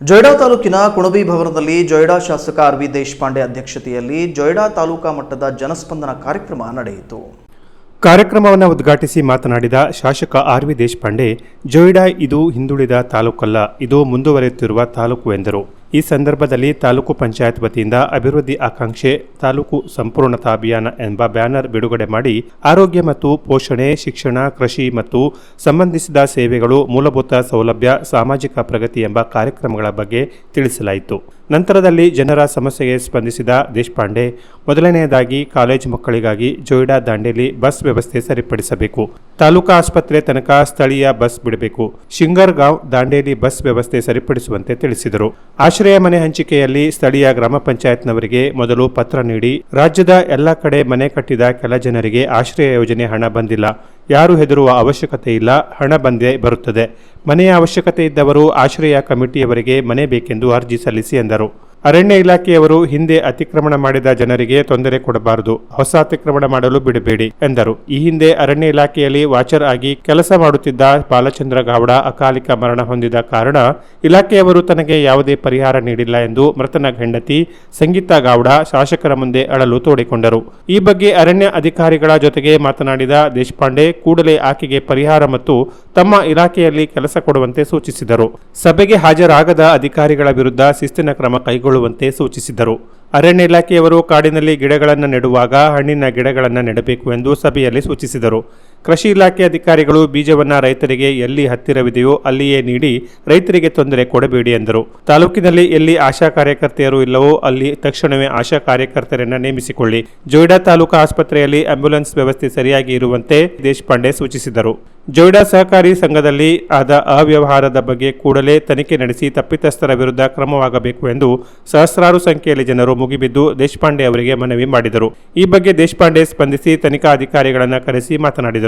ಜೊಯ್ಡಾ ತಾಲೂಕಿನ ಕುಣಬಿ ಭವನದಲ್ಲಿ ಜೊಯ್ಡಾ ಶಾಸಕ ಆರ್ ವಿ ದೇಶಪಾಂಡೆ ಅಧ್ಯಕ್ಷತೆಯಲ್ಲಿ ಜೊಯ್ಡಾ ತಾಲೂಕಾ ಮಟ್ಟದ ಜನಸ್ಪಂದನ ಕಾರ್ಯಕ್ರಮ ನಡೆಯಿತು. ಕಾರ್ಯಕ್ರಮವನ್ನು ಉದ್ಘಾಟಿಸಿ ಮಾತನಾಡಿದ ಶಾಸಕ ಆರ್ ವಿ ದೇಶಪಾಂಡೆ, ಜೊಯ್ಡಾ ಇದು ಹಿಂದುಳಿದ ತಾಲೂಕಲ್ಲ, ಇದು ಮುಂದುವರೆಯುತ್ತಿರುವ ತಾಲೂಕು ಎಂದರು. ಈ ಸಂದರ್ಭದಲ್ಲಿ ತಾಲೂಕು ಪಂಚಾಯತ್ ವತಿಯಿಂದ ಅಭಿವೃದ್ಧಿ ಆಕಾಂಕ್ಷೆ, ತಾಲೂಕು ಸಂಪೂರ್ಣತಾ ಅಭಿಯಾನ ಎಂಬ ಬ್ಯಾನರ್ ಬಿಡುಗಡೆ ಮಾಡಿ ಆರೋಗ್ಯ ಮತ್ತು ಪೋಷಣೆ, ಶಿಕ್ಷಣ, ಕೃಷಿ ಮತ್ತು ಸಂಬಂಧಿಸಿದ ಸೇವೆಗಳು ಮೂಲಭೂತ ಸೌಲಭ್ಯ, ಸಾಮಾಜಿಕ ಪ್ರಗತಿ ಎಂಬ ಕಾರ್ಯಕ್ರಮಗಳ ಬಗ್ಗೆ ತಿಳಿಸಲಾಯಿತು. ನಂತರದಲ್ಲಿ ಜನರ ಸಮಸ್ಯೆಗೆ ಸ್ಪಂದಿಸಿದ ದೇಶಪಾಂಡೆ, ಮೊದಲನೆಯದಾಗಿ ಕಾಲೇಜು ಮಕ್ಕಳಿಗಾಗಿ ಜೋಯಿಡಾ ದಾಂಡೇಲಿ ಬಸ್ ವ್ಯವಸ್ಥೆ ಸರಿಪಡಿಸಬೇಕು. ತಾಲೂಕಾ ಆಸ್ಪತ್ರೆ ತನಕ ಸ್ಥಳೀಯ ಬಸ್ ಬಿಡಬೇಕು. ಶಿಂಗರ್ಗಾಂವ್ ದಾಂಡೇಲಿ ಬಸ್ ವ್ಯವಸ್ಥೆ ಸರಿಪಡಿಸುವಂತೆ ತಿಳಿಸಿದರು. ಆಶ್ರಯ ಮನೆ ಹಂಚಿಕೆಯಲ್ಲಿ ಸ್ಥಳೀಯ ಗ್ರಾಮ ಪಂಚಾಯತ್ನವರಿಗೆ ಮೊದಲು ಪತ್ರ ನೀಡಿ, ರಾಜ್ಯದ ಎಲ್ಲ ಕಡೆ ಮನೆ ಕಟ್ಟಿದ ಕೆಲ ಜನರಿಗೆ ಆಶ್ರಯ ಯೋಜನೆ ಹಣ ಬಂದಿಲ್ಲ. ಯಾರು ಹೆದರುವ ಅವಶ್ಯಕತೆ ಇಲ್ಲ, ಹಣ ಬಂದೇ ಬರುತ್ತದೆ. ಮನೆಯ ಅವಶ್ಯಕತೆ ಇದ್ದವರು ಆಶ್ರಯ ಕಮಿಟಿಯವರಿಗೆ ಮನೆ ಬೇಕೆಂದು ಅರ್ಜಿ ಸಲ್ಲಿಸಿ ಎಂದರು. ಅರಣ್ಯ ಇಲಾಖೆಯವರು ಹಿಂದೆ ಅತಿಕ್ರಮಣ ಮಾಡಿದ ಜನರಿಗೆ ತೊಂದರೆ ಕೊಡಬಾರದು, ಹೊಸ ಅತಿಕ್ರಮಣ ಮಾಡಲು ಬಿಡಬೇಡಿ, ಎಂದರು. ಈ ಹಿಂದೆ ಅರಣ್ಯ ಇಲಾಖೆಯಲ್ಲಿ ವಾಚರ್ ಆಗಿ ಕೆಲಸ ಮಾಡುತ್ತಿದ್ದ ಬಾಲಚಂದ್ರ ಗೌಡ ಅಕಾಲಿಕ ಮರಣ ಹೊಂದಿದ ಕಾರಣ ಇಲಾಖೆಯವರು ತನಗೆ ಯಾವುದೇ ಪರಿಹಾರ ನೀಡಿಲ್ಲ ಎಂದು ಮೃತನ ಹೆಂಡತಿ ಸಂಗೀತಾ ಗೌಡ ಶಾಸಕರ ಮುಂದೆ ಅಳಲು ತೋಡಿಕೊಂಡರು. ಈ ಬಗ್ಗೆ ಅರಣ್ಯ ಅಧಿಕಾರಿಗಳ ಜೊತೆಗೆ ಮಾತನಾಡಿದ ದೇಶಪಾಂಡೆ, ಕೂಡಲೇ ಆಕೆಗೆ ಪರಿಹಾರ ಮತ್ತು ತಮ್ಮ ಇಲಾಖೆಯಲ್ಲಿ ಕೆಲಸ ಕೊಡುವಂತೆ ಸೂಚಿಸಿದರು. ಸಭೆಗೆ ಹಾಜರಾಗದ ಅಧಿಕಾರಿಗಳ ವಿರುದ್ಧ ಶಿಸ್ತಿನ ಕ್ರಮ ಕೈಗೊಳ್ಳುವಂತೆ ಸೂಚಿಸಿದರು. ಅರಣ್ಯ ಇಲಾಖೆಯವರು ಕಾಡಿನಲ್ಲಿ ಗಿಡಗಳನ್ನು ನೆಡುವಾಗ ಹಣ್ಣಿನ ಗಿಡಗಳನ್ನು ನೆಡಬೇಕು ಎಂದು ಸಭೆಯಲ್ಲಿ ಸೂಚಿಸಿದರು. ಕೃಷಿ ಇಲಾಖೆ ಅಧಿಕಾರಿಗಳು ಬೀಜವನ್ನ ರೈತರಿಗೆ ಎಲ್ಲಿ ಹತ್ತಿರವಿದೆಯೋ ಅಲ್ಲಿಯೇ ನೀಡಿ ರೈತರಿಗೆ ತೊಂದರೆ ಕೊಡಬೇಡಿ ಎಂದರು. ತಾಲೂಕಿನಲ್ಲಿ ಎಲ್ಲಿ ಆಶಾ ಕಾರ್ಯಕರ್ತೆಯರು ಇಲ್ಲವೋ ಅಲ್ಲಿ ತಕ್ಷಣವೇ ಆಶಾ ಕಾರ್ಯಕರ್ತರನ್ನ ನೇಮಿಸಿಕೊಳ್ಳಿ. ಜೋಯ್ಡಾ ತಾಲೂಕಾ ಆಸ್ಪತ್ರೆಯಲ್ಲಿ ಆಂಬ್ಯುಲೆನ್ಸ್ ವ್ಯವಸ್ಥೆ ಸರಿಯಾಗಿ ಇರುವಂತೆ ದೇಶಪಾಂಡೆ ಸೂಚಿಸಿದರು. ಜೋಯ್ಡಾ ಸಹಕಾರಿ ಸಂಘದಲ್ಲಿ ಆದ ಅವ್ಯವಹಾರದ ಬಗ್ಗೆ ಕೂಡಲೇ ತನಿಖೆ ನಡೆಸಿ ತಪ್ಪಿತಸ್ಥರ ವಿರುದ್ಧ ಕ್ರಮವಾಗಬೇಕು ಎಂದು ಸಹಸ್ರಾರು ಸಂಖ್ಯೆಯಲ್ಲಿ ಜನರು ಮುಗಿಬಿದ್ದು ದೇಶಪಾಂಡೆ ಅವರಿಗೆ ಮನವಿ ಮಾಡಿದರು. ಈ ಬಗ್ಗೆ ದೇಶಪಾಂಡೆ ಸ್ಪಂದಿಸಿ ತನಿಖಾ ಅಧಿಕಾರಿಗಳನ್ನು ಕರೆಸಿ ಮಾತನಾಡಿದರು.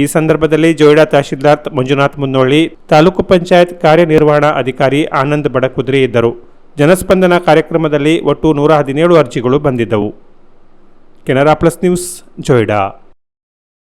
ಈ ಸಂದರ್ಭದಲ್ಲಿ ಜೋಯಿಡಾ ತಹಶೀಲ್ದಾರ್ ಮಂಜುನಾಥ್ ಮುನ್ನೋಳ್ಳಿ, ತಾಲೂಕು ಪಂಚಾಯತ್ ಕಾರ್ಯನಿರ್ವಹಣಾ ಅಧಿಕಾರಿ ಆನಂದ್ ಬಡಕುದ್ರಿ ಇದ್ದರು. ಜನಸ್ಪಂದನ ಕಾರ್ಯಕ್ರಮದಲ್ಲಿ ಒಟ್ಟು ನೂರ ಹದಿನೇಳು ಅರ್ಜಿಗಳು ಬಂದಿದ್ದವು. Canara plus news Joida.